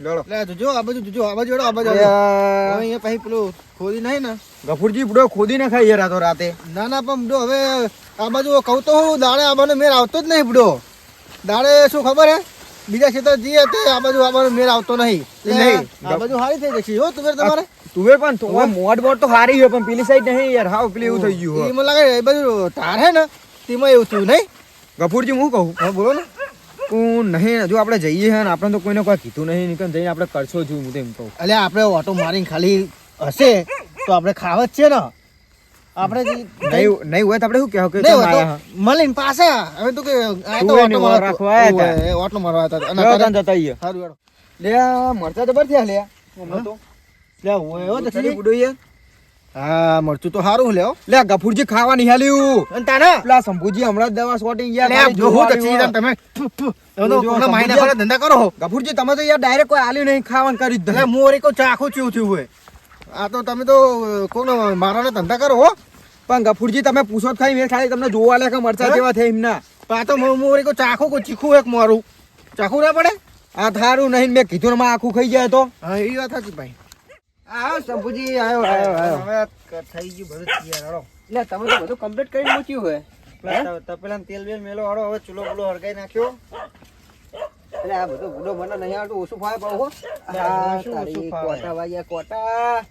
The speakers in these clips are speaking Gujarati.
લડો. લે જોજો આ બાજુ જોજો આ બાજુ આ બાજુ અહીંયા પછી પેલું ખોદી નહીં ને. ગફુરજી બુડો ખોદી ના ખાઈ રાતો રાતે. ના ના પણ બડો હવે આ બાજુ કહું તો હું દાડે આબાનો મેર આવતો જ નહીં બુડો. દાડે શું ખબર હે? બીજા ક્ષેત્ર જઈએ તે આ બાજુ આ બાજુ મેળ આવતો નહીં. નહીં. આ બાજુ હારી થઈ જશે. હો તુવેર તમારે? તુવેર પણ તો મોટ મોડ તો હારી હોય પણ પેલી સાઈડ નહીં યાર. હાવ પેલી એવું થઈ ગયું એમાં લાગે એ બાજુ તાર હે ને તેમાં એવું થયું નહીં. ગફુરજી હું કહું? હા બોલો ને. હું નહીં હજુ આપણે જઈએ છે ને આપણે તો કોઈને કોઈ કીધું નહીં નીકળ જઈને આપણે કરશો છું હું તો કહું એટલે આપણે ઓટો મારીને ખાલી હશે તો આપણે ખાવ જ છે ને આપણે નહીં નહીં હોય તો આપણે શું કહેવું કે હોય તો? મળીને પાછા હવે તો કે આ તો ઓટો મારવા- રાખવા હતા. ઓટો મારવા હતા અને લ્યો જતા આઈએ. સારું લે મરચા જબર થયા લે હમણાં તો. લે ઓવે, હો ચલી દક્ષિણી. હા મરચું તો સારું લ્યો. લે ગફુરજી ખાવા નિહાલ્યું અને તાને પેલા શંભુજી હમણાં દવા સોટી ગયા લે, જો હું તમે તો? વાળા ધંધા કરો ગફુરજી તમે તો યાર ડાયરેક્ટ કોઈ આલ્યું નહીં ખાવાનું કરી દે. હું વળી કહું ચાખું ચેવું થયું હોય. આ તો તમે તો કોનો મારાને ધંધા કરો હો. પણ ગફુરજી તમે પૂછો ખાઈ મેં ખાલી તમને જોવા લે કે મરચા જેવા થઈ થયા એમના. પણ આ તો હું વળી કહું ચાખું કોઈ ચીખું એક મારું. ચાખું ના પડે? આ થારું નહીં મેં કીધું ને મારે આખું ખાઈ જાય તો. હા એ વાત હતી ભાઈ. આવો શંભુજી આવ્યો આવ્યો આવ્યો હવે થઈ ગયું બધું તૈયાર હળો લે તમે તો બધું કમ્પ્લીટ કરીને મૂક્યું હોય. તપેલા તેલ બેલ મેલો હળો હવે ચૂલો બુલો હળગાઈ નાખ્યો. એટલે આ બધું ગુડો મને નહીં આવતું ઓછું ફાવે બહુ હો. શું ઓછું ફાવે? કોટા વાગ્યા કોટા.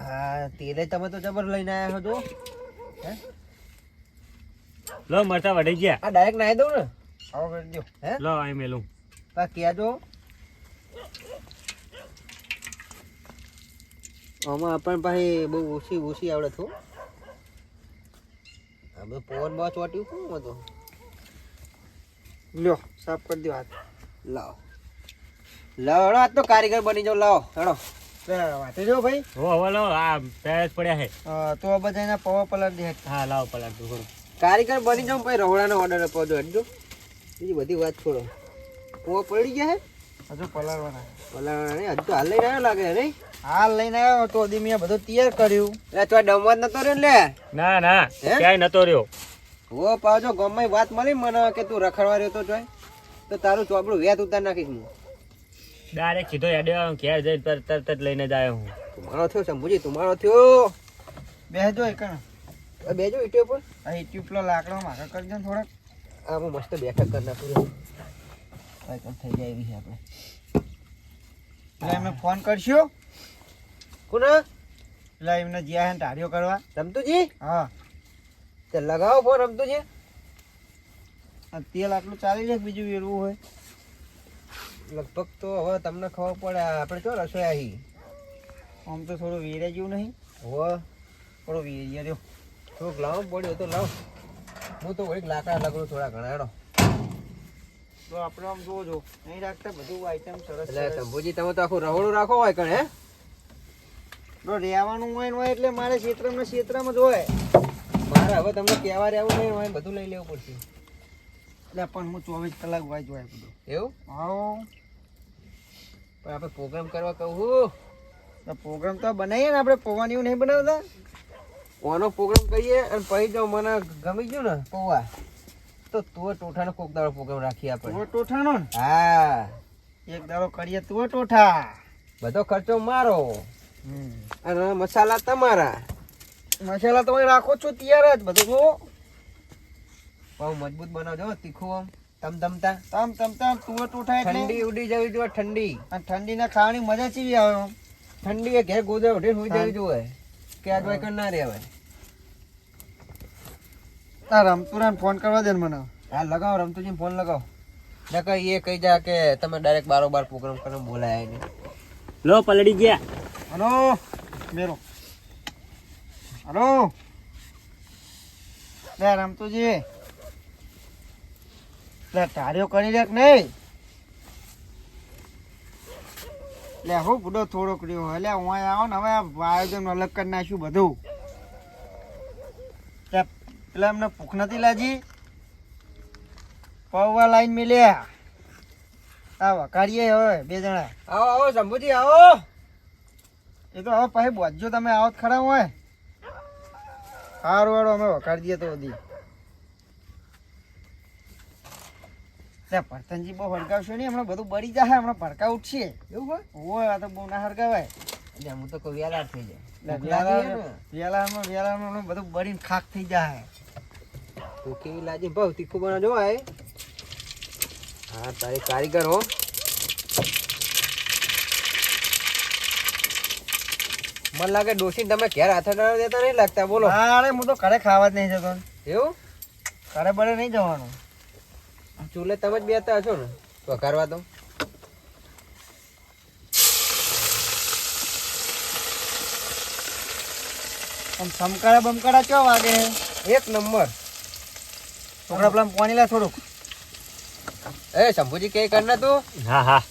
હા તેલે તમે તો જબર લઈને આવ્યા છો હે? લો મરચા વઢી ગયા. આ ડાયરેક્ટ નાહી દઉં ને. આવો કરી દો. હે લો આય મેલું. પા કહેજો આમાં પણ પાસે બહુ ઓછી ઓછી આવડે આ બધું પવન બહુ ચોટ્યું કોણ હતું લ્યો સાફ કરી દો હાથ. લાવો. લાવો હેડો આજ તો કારીગર બની જાવ લાવો. હેડો. લે, જો ભાઈ. હો હવે લો આ પડ્યા હે તો બધા એના પવા પલટ દે હા લાવો પલાટ દો કારીગર બની જાઉં પછી રવડાનો ઓર્ડર આપો દો હટજો બીજી બધી વાત છોડો. પવા પડી ગયા હે હજુ પલાળવાના. પલાળવાના નહીં હજુ તો હાલ લઈને આવ્યો લાગે નહીં? હાલ લઈને આવ્યો તો મેં બધું તૈયાર કર્યું. એટલે તો ડમવા જ નતો રહ્યો લે? ના ના? ક્યાંય નતો રહ્યો. ઓ પાછો ગમે વાત મળી મને કે તું રખડવા રહ્યો તો જોય તો તારું ચોપડું વેત ઉતાર નાખીશ હું. ડાયરેક્ટ સીધો યાડે ઘેર જઈ તરત તરત જ લઈને જાય હું. તમારો થયો શંભુજી તમારો થયો. બેસજો એકણ. બેજો ઈટો પર. આ ટ્યુબ લાકડો મારા કરજો થોડાક. આ હું મસ્ત બેઠક કરી નાખું કાંઈ થઈ જાય એવી છે આપણે. એટલે એમને ફોન કરશું? કોના એટલે એમને જ્યાં હે ટાળ્યો કરવા. રમતુજી? હા. તે લગાવો ફોન રમતુજી. આ તેલ આટલું ચાલી જાય બીજું વેરવું હોય? લગભગ તો હવે તમને ખબર પડે આપણે કયો રસોઈ આવી આમ તો થોડું વેરે જેવું નહીં. હવે થોડું વેરિયા રહ્યો. થોડુંક લાવો પડ્યો તો લાવ. હું તો વળી લાકડા લગડું થોડા ઘણા હેડો. તો આપણે આમ જોજો નહીં રાખતા બધું આઈટમ સરસ એટલે શંભુજી તમે તો આખું રહોડું રાખો હોય કણ હે? રહેવાનું હોય ને હોય એટલે મારે ક્ષેત્રમાં ક્ષેત્રમાં જ હોય. મારે હવે તમને કહેવા રહેવું નહીં હોય બધું લઈ લેવું પડશે. એટલે પણ હું ચોવીસ કલાક વાંચ હોય બધું. એવું? હા. પણ આપણે પ્રોગ્રામ કરવા કહું પ્રોગ્રામ તો બનાવીએ ને આપણે પૌવાની એવું નહીં બનાવતા? ઓનો પ્રોગ્રામ કરીએ અને પછી જો મને ગમી ગયું ને પૌવા. તો તું ટોઠાનો કોક દાડો પ્રોગ્રામ રાખી આપણે. તુવેર ટોઠાનો હા. એક દાડો કરીએ તુવેર ટોઠા. બધો ખર્ચો મારો. અને મસાલા તમારા. મસાલા તમે રાખો છો તૈયાર જ બધું જો બહુ મજબૂત બનાવજો તીખું આમ તમ તમ તમતા તુવેર ટોઠા ઠંડી ઉડી જવી જોઈએ ઠંડી. અને ઠંડીના ખાવાની મજા ચીવી આવે. ઠંડી એ ઘેર ગોદરે ઉઠીને સુઈ જવી જોઈએ કે આ જોઈ ના રહેવાય. આ રમતુરાને ફોન કરવા દે મને. હા લગાવો રમતુજી ફોન લગાવો. નકર એ કહી જા કે તમે ડાયરેક્ટ બારોબાર પ્રોગ્રામ કરીને બોલાયા નહીં લો પલડી ગયા. હલો? મેરો. હલો? લે રમતુજી. લે તારીઓ કરી દેખ નહીં? લે હું બુડો થોડોક રહ્યો. એટલે હું આવો ને હવે આ આયોજન અલગ કરી નાખ્યું બધું. પેલા એમને ભૂખ નથી લાગી. પૌવા લાઈન મિલ્યા. આ કાઢીએ હવે બે જણા. આવો આવો શંભુજી આવો. એ તો હવે પછી બોજો તમે આવો ખરા હોય. સારું વાળો અમે વખાડી દઈએ તો બધી. ત્યાં પરતનજી બહુ હળગાવશો નહીં હમણાં બધું બળી જાય હમણાં ભડકા ઉઠશે. એવું હોય? હોય આ તો બહુ ના હડકાવાય એટલે હું તો કોઈ વેલાર થઈ જાય. એટલે વેલા- વેલામાં વેલામાં બધું બળીને ખાક થઈ જાય કેવી લાજી ભાવ તીખું બના જોવાય હા તારી કારીગર હો. મને લાગે ડોસી તમે ઘેર હાથે કરવા દેતા નહીં લાગતા બોલો. અરે હું તો ઘરે ખાવા જ નહીં જતો. એવું? ઘરે બને નહીં જવાનું. ચૂલે તમે જ બેતા હશો ને વઘારવા તો આમ સમકાળા બમકાળા ચો વાગે? એક નંબર. છોકરા પેલા પાણી લે થોડુંક. એ શંભુજી કે કર ના તું? હા હા.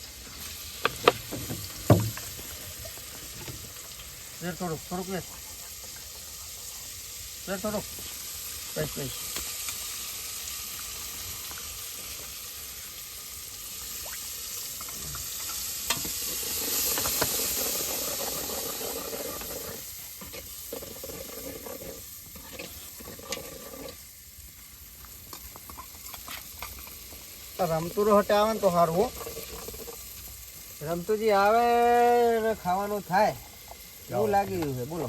થોડુંક થોડુંક થોડુંક. બસ હટે આવે ને તો સારું રમતુજી આવે ખાવાનું થાય. એવું લાગી રહ્યું છે બોલો.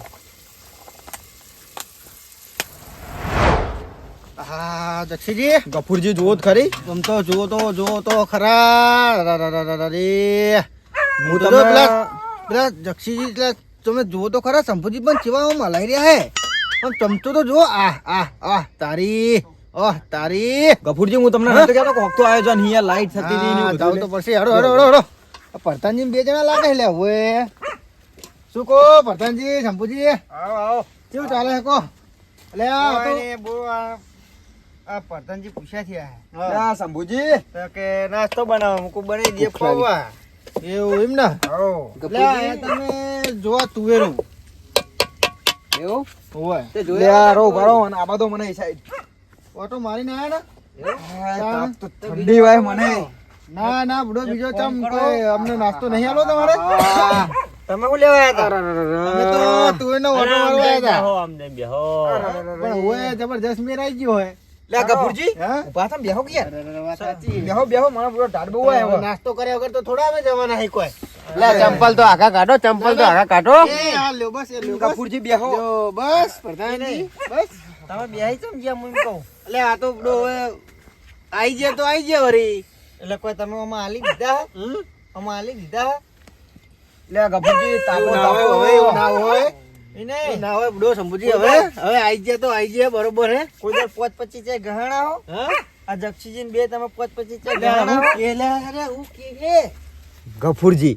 હા જક્ષીજી. ગફુરજી જુઓ જ ખરી. આમ તો જુઓ તો જુઓ તો ખરા. રા હું તો પેલા પેલા તમે જુઓ તો ખરા શંભુજી પણ ચેવા મલાઈ રહ્યા હે પણ ચમચો તો જુઓ. આ આ આ તારી. ઓહ તારી. ગફુરજી હું તમને નતો કહેતો કે આયોજન અહીંયા લાઈટ થતી હતી ને જાવ તો પછી. હડો હડો હડો હડો પરતાનજી બે જણા લાગે લે હવે. શું કહો પરતાનજી શંભુજી? આવો આવો. કેવું ચાલે છે કહો. લે આ તો- આ પરતાનજી પૂછ્યા થયા હા. ના શંભુજી. તો કે નાસ્તો બનાવો મૂકું બનાવી દે પૌવા એવું એમ ને? આવો. લે આ તમે જોવા તુવેરું. એવું? હોય તે જોયા રો ભરો અને આ બધો મને સાઈડ ઓટો મારીને આયા ઠંડી વાય મને. ને. ના ના બુડો બીજો ચમ કોઈ અમને નાસ્તો નહીં આલો તમારે? તમે શું લેવા આવ્યા હતા અમે તો તુવેરનો ઓટો મારવા આવ્યા હતા બેહો અમને બેહો પણ હોય જબરજસ્ત મેર આવી ગયો હોય. લે ગફુરજી ઊભા થા બેહો કે સાચી. બેહો બેહો મારા પૂરો ઢાડ બહુ આયો નાસ્તો કર્યા વગર તો થોડા અમે જવાના હી કોઈ. લે ચંપલ તો આખા કાઢો ચંપલ તો આખા કાઢો. એ આ લ્યો બસ એ લ્યો બસ. બેહો. બસ પ્રધાનજી બસ. તમે બેહી ચમ ગયા હું કહું. એટલે આ તો બુડો હવે આઈ જાય તો આઈ જાય વરી. એટલે કોઈ તમે આમાં આલી દીધા હે? હમ? આમાં આલી દીધા એટલે લે ગફુરજી તાપો ના હોય તાપો હવે એવું ના હોય. નહીં. ના હોય બુડો શંભુજી હવે. હવે આવી જાય તો આવી જાય બરોબર હે? કોઈ દર પોચ પચીસ છે ગહણા હો. હા? આ જક્ષીજીન બે તમે પોચ પચીસ છે એટલે ગહણા હું. હો કે લે અરે હું કે ગફુરજી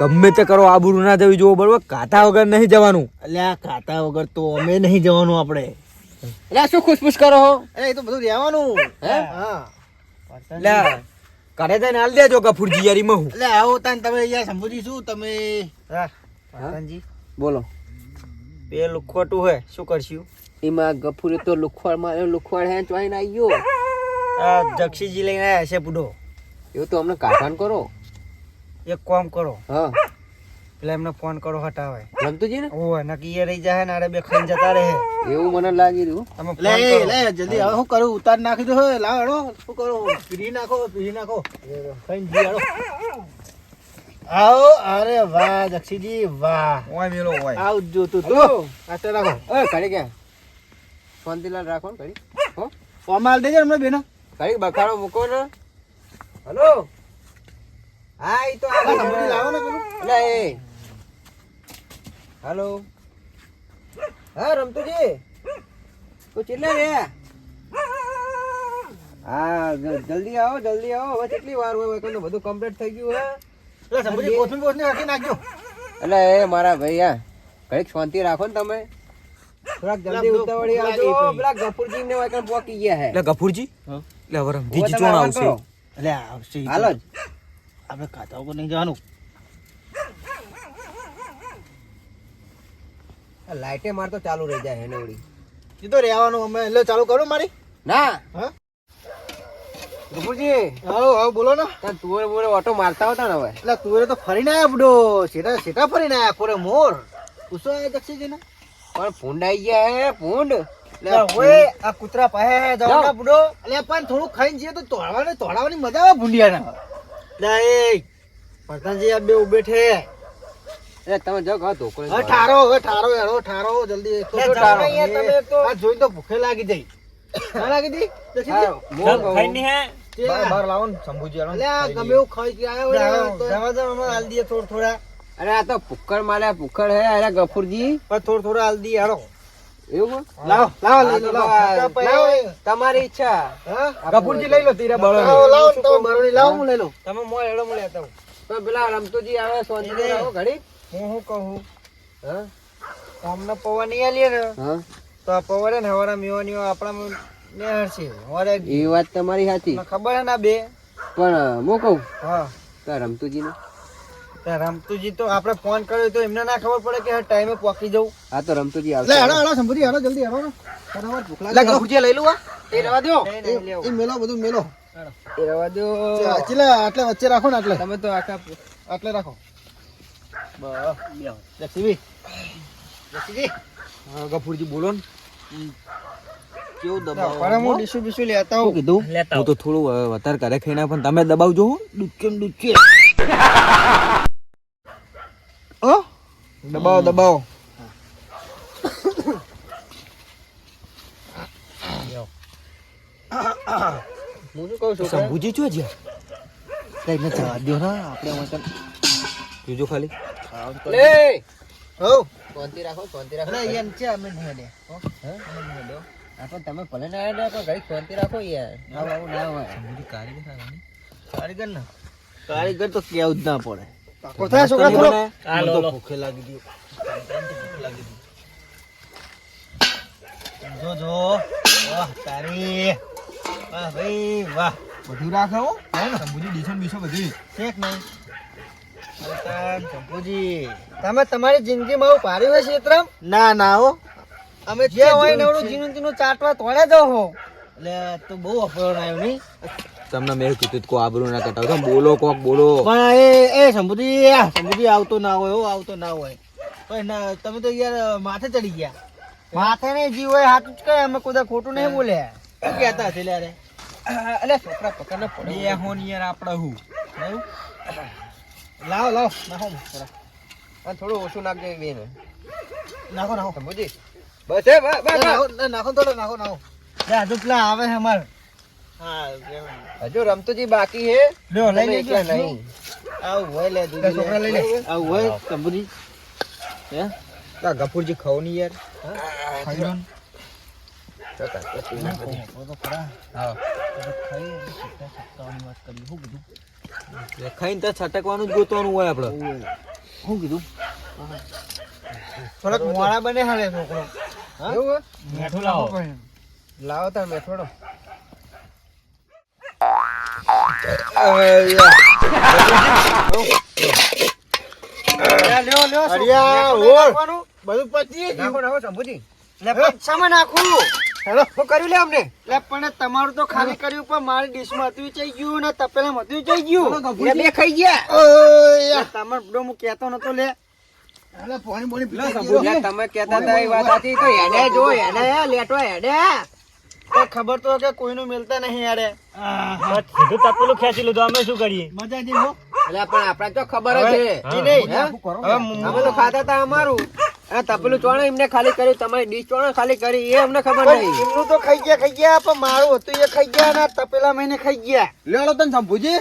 ગમે તે કરો આબરૂ ના જવી જોવો બરોબર? કાતા વગર નહીં જવાનું. એટલે આ ખાતા વગર તો અમે નહીં જવાનું આપણે. એટલે શું ખુશપુશ કરો હો? એ તો બધું રહેવાનું. હે? હા. લે ઘરે જઈને હાલ દેજો ગફુરજી યાર ઈમાં હું. એટલે આવો તાન તમે અહીંયા શંભુજી શું તમે પાટણજી બોલો. પેલું ખોટું હે શું કરશું? એમાં ગફુરે તો લુખવાડમાં લુખવાડ હે ચોઈને આવી ગયો. આ જક્ષીજી લઈને આવ્યા છે બુઢો. એવું તો અમને કાઢાણ કરો. એક કામ કરો. હા. પેલા એમને ફોન કરો હટાવે. રમતુજી ને ઓય નકી એ રહી જાય ને આરે બે ખાઈને જતા રહે. એવું મને લાગી રહ્યું તમે લે લે જલ્દી હવે શું કરું? ઉતાર નાખી દો હે લાવ હેડો શું કરો? પીરી નાખો પીરી નાખો. ખાઈને જી હેડો આવો અરે વાહ જક્ષીજી વાહ. ઓય મેલો ઓય આવજો તું. તો આતે રાખો. ઓય ઘડી ક્યાં? શાંતિલાલ રાખો ને ઘડી. હો. કોમાલ દેજે હમણાં બેનો. ઘડી બખાડો મૂકો ને. હલો. હા એ તો આ આ લાવો ને પેલું. એટલે એ. હલો. હા રમતુજી. તો ચેટલા રે. હા જલ્દી આવો જલ્દી આવો. હવે કેટલી વાર હોય કોઈ બધું કમ્પ્લીટ થઈ ગયું હે? એટલે સમજી કોથમીર કોથમીર રાખી નાખજો. એટલે એ મારા ભાઈ આ ઘડીક શાંતિ રાખો ને તમે. થોડાક જલ્દી ઉતાવળી આવજો. પેલા ગફુરજી ને વાયકણ પોકી ગયા હે. એટલે ગફુરજી? એટલે હવે રમજી ચોણ આવશે. એટલે આવશે. હાલો જ. આપણે ખાતા વગર નહીં જવાનું. આ લાઈટે માર તો ચાલુ રહી જાય હેને વળી એ તો રહેવાનું અમે. એટલે ચાલુ કરું મારી. ના. હા? ગફુરજી આવો આવો બોલો ને. ત્યાં તુવેર બોરે ઓટો મારતા હતા ને હવે? એટલે તું તો ફરીને આવ્યા બડો. સીધા સીધા ફરીને આવ્યા પૂરે મોર. પૂછો આવ્યા જક્ષીજી ને પણ ફૂંડ આઈ ગયા હે ફૂંડ ઓય, આ કૂતરા પાસે જવાના બુડો. એટલે પણ થોડું ખાઈને જઈએ તો તોડવાની તોડવાની મજા આવે ભૂંડિયાના. લે એ. પ્રધાનજી આ બે ઉભે છે એટલે તમે જાઓ ઘા ધોકો હવે ઠારો હવે ઠારો એડો ઠારો જલ્દી. તો ઠારો. તમે તો. આ જોઈ તો ભૂખે લાગી જઈ ના લાગી તી હા, હું ખાઈ નહીં હે. બાર બાર લાવો ને સંભુજી અલે લે ગમે એવું ખાઈ કે આયો તો જવા અમે હાલ દીએ થોડ થોડા. અરે આ તો ભૂક્કડ માલે ભૂક્કડ હે અરે ગફુરજી. પણ થોડ થોડા હાલ દીએ હાલો. એવું લાવો લાવો લઈ લો લાવો. તમારી ઈચ્છા. હા? કપૂરજી લઈ લો તીરા બળો લાવો લાવો તમે બરોડી લાવો હું લઈ લો તમે મો એડો મળ્યા તો. પેલા રમતુજી આવે શાંતિથી લાવો ઘડી હું શું કહું? હા? અમને પવન નહીં આલીએ ને હા? તો આ પવન હે ને હવાના મેવાની આપણા ને હરશે હવારે એ વાત તમારી સાચી. ખબર હે ને બે? પણ હું કહું? હા. કે રમતુજીને? ત્યાં રમતુજી તો આપણે ફોન કર્યો તો એમને ના ખબર પડે કે ટાઈમે પહોંચી જવું. હા તો રમતુજી લે આવશે હેડો સંભરી સંભુજી જલ્દી હેડો બરાબર ભૂખ લે ગફુરજી લઈ લઉં એ રવા દો એ એ મેલો બધું મેલો. એ રવા દો ચલે આટલે વચ્ચે રાખો ને આટલે. તમે તો આખા આટલે રાખો. ગફુરજી બોલો ને. કેવું દબાવ? પણ હું ડીશું બીશું લેતા હું કીધું? હું તો થોડું વધારે કરે ખાઈને પણ તમે દબાવજો ડુચકે ને ડુચકે ઓ દબાવો દબાવો. હું શું કહું છું કે? શંભુજી છો જ્યાં કઈ ન જવા દો ને આપણે વચન જોજો ખાલી. લે! હો! શાંતિ રાખો શાંતિ રાખો. અરે યાર છે અમે નહીં દે હા? આ તમે ભલે ના આવ્યા પણ ઘડી શાંતિ રાખો યાર. આવું આવું ના હોય. કારીગર ને? કારીગર તો કેવું જ ના પડે કોથા છોકરા થોડો. આ લો લો ભૂખે લાગી જો જો. વાહ તારી. વાહ ભાઈ વાહ. બધું રાખો હો. ને? શંભુજી ડીશન બીસો બધી. શેક નહીં. શંભુજી તમે તમારી જિંદગીમાં આવું પાડ્યું હોય ક્ષેત્રમ ના ના હો. અમે જે હોય નવડું જીનું તીનું ચાટવા તોડે દો હો. એટલે તું બહુ અફરોડ આવ્યો નહીં? તમને મેં કીધું કો આબરૂ ના કટાવ. તમે બોલો કોક બોલો. પણ એ એ શંભુજી શંભુજી આવતો ના હોય હો આવતો ના હોય. પણ તમે તો યાર માથે ચડી ગયા. માથે નહીં જીવ હોય હાથ જ કહે અમે કોઈ ખોટું નહીં બોલે. શું કહેતા હશે અરે અલે છોકરા પકડને પડે. બે હોન યાર આપણે હું? લાવો લાવો. નાખો થોડા. અને થોડું ઓછું નાખજો એ બેને. નાખો નાખો. સમજી બસ એ બસ નાખો થોડો નાખો નાખો. લે હજુ પેલા આવે છે અમારે. હા હજુ રમતુજી બાકી હે લ્યો લઈ લે એકલા નહીં. આવું હોય લે દૂધ છોકરા લઈ લે. આવું હોય શંભુજી હે? આ ગફુરજી ખાઓ નહીં યાર ખાઈ ખાઈને તો છટકવાનું જ ગોતવાનું હોય આપણે શું કીધું? થોડાક મોડા બને હાલે છોકરો. એવું મેઠું લાવો. લાવો તાર મેં થોડો લ્યો લ્યો અરિયા ઓર બધું પતી નાખો નાખો શંભુજી લે પૈસામાં નાખું. હેલો શું કર્યું લે અમને? લે પણ તમારું તો ખાલી કર્યું પણ મારી ડીશમાં હતું ચઈ ગયું ને તપેલામાં હતું ચઈ ગયું. લે બે ખાઈ ગયા. ઓય તમાર બડો હું કહેતો નતો લે. અલે પાણી પીલા તમે કહેતા હતા એ વાત હતી તો હેડે જો એને લેટો હેડે. ખબર તો કે કોઈનું મિલતા નહીં યાર સીધું તપેલું ખેંચી લીધું અમે શું કરીએ? મજા જી હો. એટલે પણ આપણા તો ખબર જ છે. અમે તો ખાતા હતા અમારું. તપેલું ચોણે એમને ખાલી કર્યું તમારી ડીશ ચોણે ખાલી કરી એ અમને ખબર નહીં. એમનું તો ખાઈ ગયા ખાઈ ગયા પણ મારું હતું એ ખાઈ ગયા ને તપેલા મહિને ખાઈ ગયા. લેડો તને સંભુજી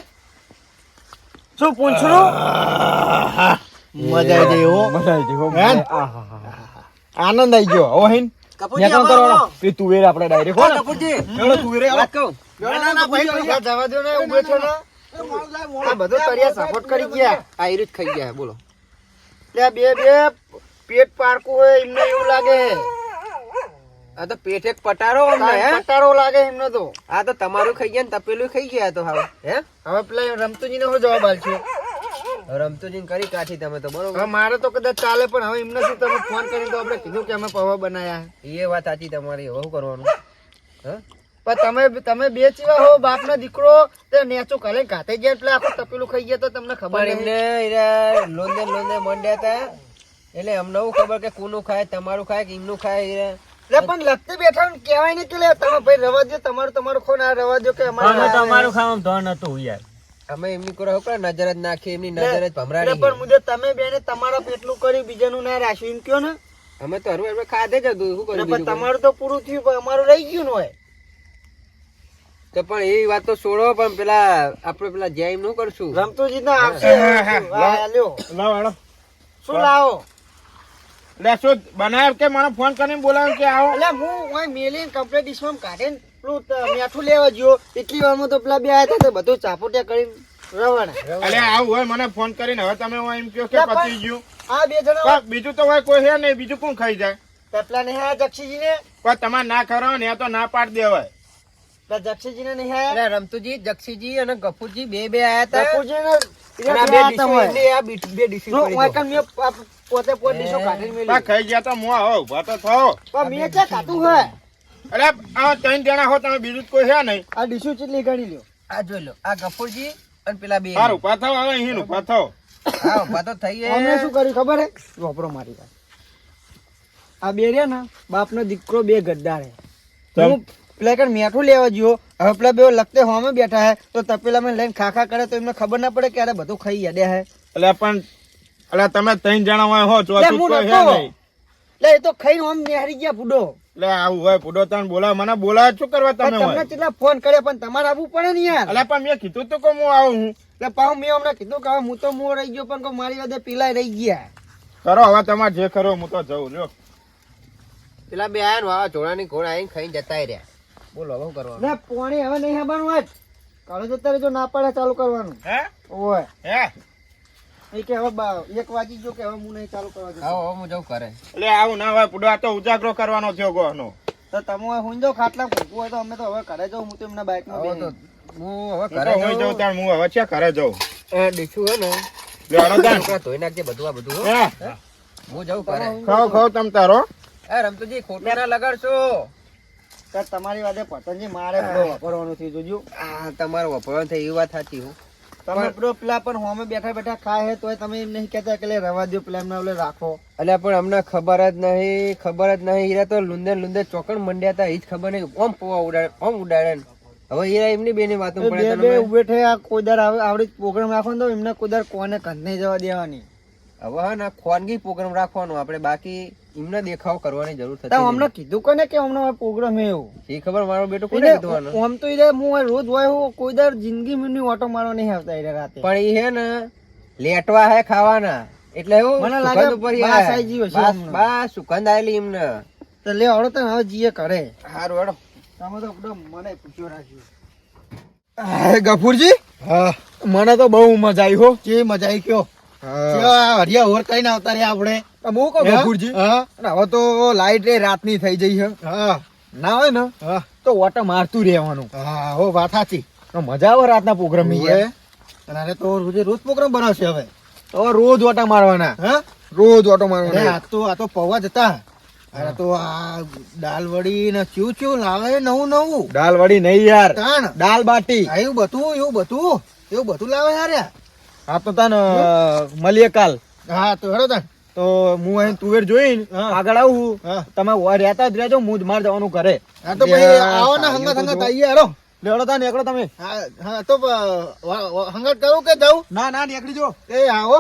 શું પૂછરું મજા આવી ગઈ મજા આવી. આનંદ આવી ગયો. હો હિન. કપૂરજી. તુવેર આપણે ડાયરેક્ટ હો હો, કપૂરજી. લેડો તુવેરે કહું. ના ના જવા દો ને ઊભો છો ને. આ બધું તરિયા સપોર્ટ કરી ગયા. આ જ ખાઈ ગયા. બોલો. લે બે બે પેટ પારકું હોય એમને એવું લાગે. આ તો પેટ એક પટારો પટારો હે? લાગે એમને તો. આ તો તમારું ખાઈ ગયા ને તપેલું ખાઈ ગયા તો હવે હે? હવે પેલા રમતુજી ને શું જવાબ આલશો રમતુજી કરી કાઠી તમે તો બરોબર? મારે તો કદાચ ચાલે પણ હવે એમને શું તમે ફોન કરીને તો આપણે કીધું કે અમે પૌવા બનાયા. એ વાત સાચી તમારી હવે કરવાનું? હા? પણ તમે તમે બે ચીવા હો બાપ નો દીકરો તે નેચો કાલે ઘાતે ગયા એટલે આખું તપેલું ખાઈ ગયા તો તમને ખબર એમને લોંદે લોંદે મંડ્યા હતા. એટલે અમને એવું ખબર કે કોનું ખાય તમારું ખાય કે એમનું ખાય એરા લે પણ લગતી બેઠા ને કહેવાય નહીં કે લે તમે ભાઈ રવા દો તમારું તમારું ખો ના આ રવા દો કે અમારું તમારું ખાવાનું ધોન હતું યાર. અમે એમની કોરા હોકરા નજર જ નાખી એમની નજર જ ભમરાડી પણ મુજબ તમે બેને તમારા પેટલું કરી બીજાનું ના રાખ્યું એમ કયો ને? અમે તો હરવે ખાધે જ હતું શું કર્યું પણ તમારું તો પૂરું થયું પણ અમારું રહી ગયું ને હોય. તો પણ એ વાત તો છોડો પણ પેલા આપણે પેલા જેમ નું કરશું. રમતુજી ના આવશે. લાવો શું લાવો? લે શું બનાવ કે મને ફોન કરીને બોલાવ કે આવો? એટલે હું ઓય મેલીન કમ્પ્લેટ ડિશમાં કાઢીને પેલું મેઠું લેવા ગયો એટલી વારમાં તો પેલા બે આયા હતા તો બધું ચાપોટિયા કરીને રવાના. અરે આવું હોય મને ફોન કરીને. હવે તમે હું એમ કહો કે પતી ગયું. આ બે જણા બીજું તો હોય કોઈ હે નહીં. બીજું કોણ ખાઈ જાય? પેપલા ને હા જક્ષીજીને? પણ તમારે ના ખરો ને તો ના પાડ દેવાય. પેલા જક્ષીજીને નહીં હા રમતુજી જક્ષીજી અને ગફુજી બે બે આયા હતા ગફુજી ને આ બે ડીશો એમની આ બી- બે ડીશો જો પડી ઓય ગયો. કાન મેં આ પોતે પોતે ડીશો કાઢીને મેલી. ખાઈ ગયા તો હું આવો ઊભા તો થયો પણ મેં ક્યાં કાઢું હોય? અરે આ ત્રણ જણા હો તમે બીજું કોઈ છે નહીં. આ ડીશો ચેટલી ગણી લ્યો. આ જોઈ લો આ ગફુરજી અને પેલા બે. સારું ઊભા થાવ હવે અહીં ઊભા થાવ હા ઊભા તો શું કર્યું ખબર હે? વાપરો મારી આ બે રહ્યા ને બાપનો દીકરો બે ગદ્દાર. હું પેલા કાંઈ મેઠું લેવા ગયો હવે પેલા બે લગતે હોમે બેઠા હે. તો તપેલા તપેલામાં લઈને ખાખા કરે તો એમને ખબર ના પડે કે અરે બધું ખાઈ યાડે હે. એટલે પણ એટલે તમે ત્રણ જણા હોય હો ચોથું કોઈ હે નહીં. લે એ તો ખાઈને હોમ નેહરી ગયા બુડો એટલે આવું હોય પુડો તને બોલાવ. મને બોલાવ શું કરવા તમે તમને કેટલા ફોન કર્યા પણ તમારે આવવું પડે ને યાર. એટલે પણ મેં કીધું તો કે હું આવું હું. એટલે પાછું મેં હમણાં કીધું કે હું તો મોં રહી ગયો પણ મારી વાદે પીલા રહી ગયા. કરો હવે તમારે જે કરો હું તો જઉં લ્યો. પેલા બે આયા ને ઘોડા ચોળાની ઘોડ આવીને ખાઈને જતા રહ્યા. બોલો હવે શું કરવાનું? ના પોણી હવે નહીં આવવાનું આજ. કાલે તો તારે જો ના પાડે ચાલુ કરવાનું. હે? ઓય. હે? એ કે હવે એક વાગી ગયો કે હવે હું નહીં ચાલુ કરવા જતો. હવે હું જઉં કરે એટલે આવું ના હોય પુડો તો ઉજાગરો કરવાનો થયો ગોનો તો તમે હવે હુંઈ ખાટલા ભૂખવું હોય તો અમે તો હવે ઘરે જાઉં હું તો એમના બાઇકમાં તો હું હવે ઘરે તો જાઉં. ત્યાં હું હવે છે ઘરે જાઉં. એ ડીશું હે ને. લ્યો હેડો ધોઈ નાખજે બધું આ બધું હે. હું? જઉં કરે ખાઓ ખાઓ તમ તારો. એ રમતુજી ખોટા ના લગાડશો. તો તમારી વાતે પતંજલિ મારે વાપરવાનું થયું જોજો. આ તમારે વાપરવાનું થઈ એ વાત સાચી હું. તમે બ્રો પેલા પણ હોમે બેઠા બેઠા ખાય હે તોય તમે એમ નહીં કહેતા કે રવા દો પેલા એમને ઓલે રાખો. એટલે પણ અમને ખબર જ નહીં ખબર જ નહીં. હીરા તો લુંદે લુંદે ચોકણ મંડ્યા હતા એ જ ખબર નહીં. ઓમ પોવા ઉડાડે ઓમ ઉડાડે. હવે હીરા એમની બેની વાતો પડે બે ઉભેઠે આ કોદાર આવે આવડી પ્રોગ્રામ રાખો તો એમને કોદાર કોને કંધ નહીં જવા દેવાની. હવે હા ના ખોનગી પ્રોગ્રામ રાખવાનો આપણે બાકી એમને દેખાવ કરવાની જરૂર થતી તો નહીં. અમને કીધું કોને કે અમને પ્રોગ્રામ એવું. એ ખબર મારો બેટો કોને કીધું આમ તો ઈ હું રોજ હોય હું કોઈ દર જિંદગી મને ઓટો મારવા નહીં આવતા ઈ રાતે. પણ એ હે ને લેટવા હે ખાવાના. એટલે એવું મને લાગે સુગંધ ઉપર ઈ બાસ. આઈ ગયો છે બસ સુગંધ આયેલી એમને. તો લે હળો તો હવે જીએ કરે હારું હેડો. તમે તો એકદમ મને પૂછ્યો રાખ્યું. ગફુરજી? હા. મને તો બહુ મજા આવી હો. જે મજા આવી કયો? કેવા હરિયા ઓર કઈ ના આવતા રહ્યા આપણે. હું? કહું ગફુરજી હવે તો લાઈટ રે રાતની થઈ જઈ છે ના હોય ને તો ઓટો મારતું રહેવાનું. હા હો વાત સાચી. મજા આવે રાતના પ્રોગ્રામ ઓવે. અને તો રોજે રોજ પ્રોગ્રામ બનાવશે હવે. તો રોજ ઓટા મારવાના. હા? રોજ ઓટો મારવાના. આ તો આ તો પૌવા જતા અરે તો આ દાલ વડી ને ચ્યુ ચ્યુ લાવે નવું નવું. દાલ વડી નહીં યાર. દાલ બાટી. એવું બધું એવું બધું એવું બધું લાવે યાર. આ તો તને મળીએ કાલ. હા તો હેડો તાણ તો હું અહીં તુવેર જોઈને આગળ આવું તમે રહેતા જ રહેજો હું જ માર જવાનું ઘરે. હા તો ભાઈ આવો ને હંગત હંગાત આવીએ હેડો. લેવડો તા નીકળો તમે. હા હા તો વા- કરું કે જાઉં? ના ના નીકળી જો એ આવો.